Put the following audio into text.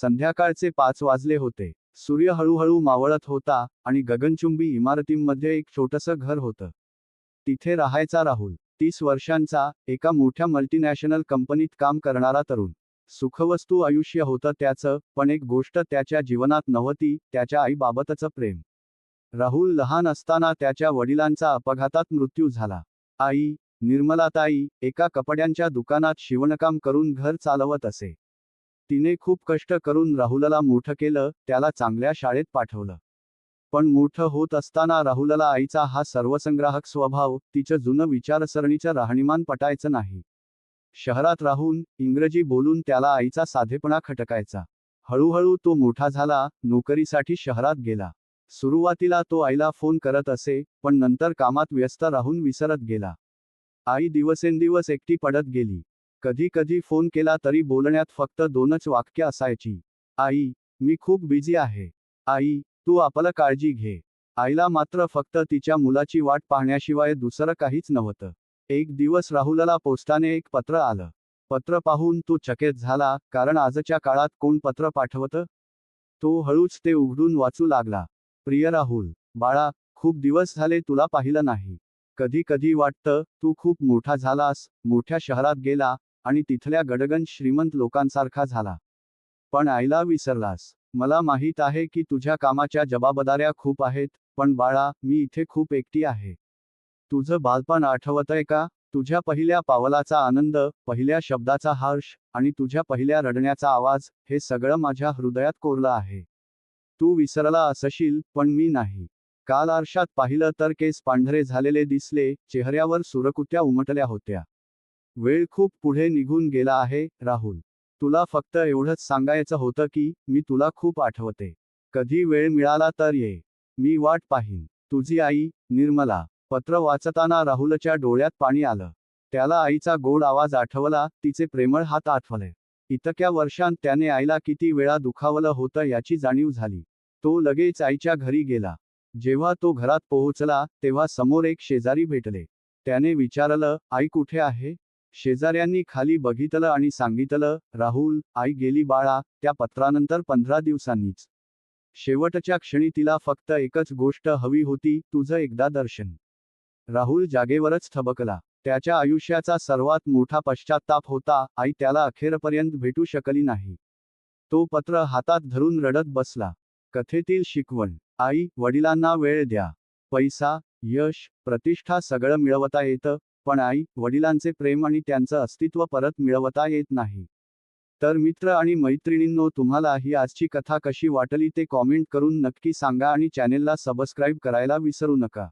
संध्याकाळचे पाच वाजले होते. सूर्य हळूहळू मावळत होता आणि गगनचुंबी इमारतींमध्ये एक छोटंसं घर होतं. तिथे राहायचा राहुल. तीस वर्षांचा एका मोठ्या मल्टीनॅशनल कंपनीत काम करणारा तरुण. सुखवस्तू आयुष्य होतं त्याचं पण एक गोष्ट त्याच्या जीवनात नव्हती त्याच्या आईबाबतचं प्रेम. राहुल लहान असताना त्याच्या वडिलांचा अपघातात मृत्यू झाला. आई निर्मलाताई एका कपड्यांच्या दुकानात शिवणकाम करून घर चालवत असे. तिने खूप कष्ट करून राहुलला मोठं केलं त्याला चांगल्या शाळेत पाठवलं. पण मोठं होत असताना राहुलला आईचा हा सर्वसंग्राहक स्वभाव तिचं जुनं विचारसरणीचं राहणीमान पटायचं नाही. शहरात राहून इंग्रजी बोलून त्याला आईचा साधेपणा खटकायचा. हळूहळू तो मोठा झाला नोकरीसाठी शहरात गेला. सुरुवातीला तो आईला फोन करत असे पण नंतर कामात व्यस्त राहून विसरत गेला. आई दिवसेंदिवस एकटी पडत गेली. कधी कधी फोन केला तरी बोलण्यात फक्त दोनच वाक्य असायची. आई मी खूप बिझी आहे. आई तू आपलं काळजी घे. आईला मात्र फक्त तिच्या मुलाची वाट पाहण्याशिवाय दुसरं काहीच नव्हतं. एक दिवस राहुलला पोस्टाने एक पत्र आलं. पत्र पाहून तो चकित झाला कारण आजच्या काळात कोण पत्र पाठवतं? तो हळूच ते उघडून वाचू लागला. प्रिय राहुल बाळा खूप दिवस झाले तुला पाहिलं नाही. कधी कधी वाटतं तू खूप मोठा झालास मोठ्या शहरात गेला आणि तिथल्या गडगन श्रीमंत लोकांसारखा झाला. पण आईला विसरलास. मला माहीत आहे की तुझ्या कामाच्या जबाबदाऱ्या खूप आहेत पण बाळा मी इथे खूप एकटी आहे. तुझं बालपण आठवतंय का? तुझ्या पहिल्या पावलाचा आनंद पहिल्या शब्दाचा हर्ष आणि तुझ्या पहिल्या रडण्याचा आवाज हे सगळं माझ्या हृदयात कोरलं आहे. तू विसरला असशील पण मी नाही. काल आरशात पाहिलं तर केस पांढरे झालेले दिसले चेहऱ्यावर सुरकुत्या उमटल्या होत्या. वेळ खूप पुढे निघून गेला आहे राहुल. तुला फक्त एवढंच सांगायचं होतं की मी तुला खूप आठवते. कधी वेळ मिळाला तर ये. मी वाट पाहीन. तुझी आई निर्मला. पत्र वाचताना राहुलच्या डोळ्यात पाणी आलं. त्याला आईचा गोड आवाज आठवला तिचे प्रेमळ हात आठवले. इतक्या वर्षांत त्याने आईला किती वेळा दुखावलं होतं याची जाणीव झाली. तो लगेच आईच्या घरी गेला. जेव्हा तो घरात पोहोचला तेव्हा समोर एक शेजारी भेटले. त्याने विचारलं आई कुठे आहे? शेजाऱ्यांनी खाली बघितलं आणि सांगितलं राहुल आई गेली बाळा त्या पत्रानंतर पंधरा दिवसांनीच. शेवटच्या क्षणी तिला फक्त एकच गोष्ट हवी होती तुझं एकदा दर्शन. राहुल जागेवरच थबकला. त्याच्या आयुष्याचा सर्वात मोठा पश्चाताप होता आई त्याला अखेरपर्यंत भेटू शकली नाही. तो पत्र हातात धरून रडत बसला. कथेतील शिकवण आई वडिलांना वेळ द्या. पैसा यश प्रतिष्ठा सगळं मिळवता येतं पण आई वडिलांचे प्रेम आणि त्यांचं अस्तित्व परत मिळवता येत नाही. तर मित्र आणि मैत्रिणींनो तुम्हाला ही आजची कथा कशी वाटली ते कॉमेंट करून नक्की सांगा आणि चॅनेलला सबस्क्राईब करायला विसरू नका.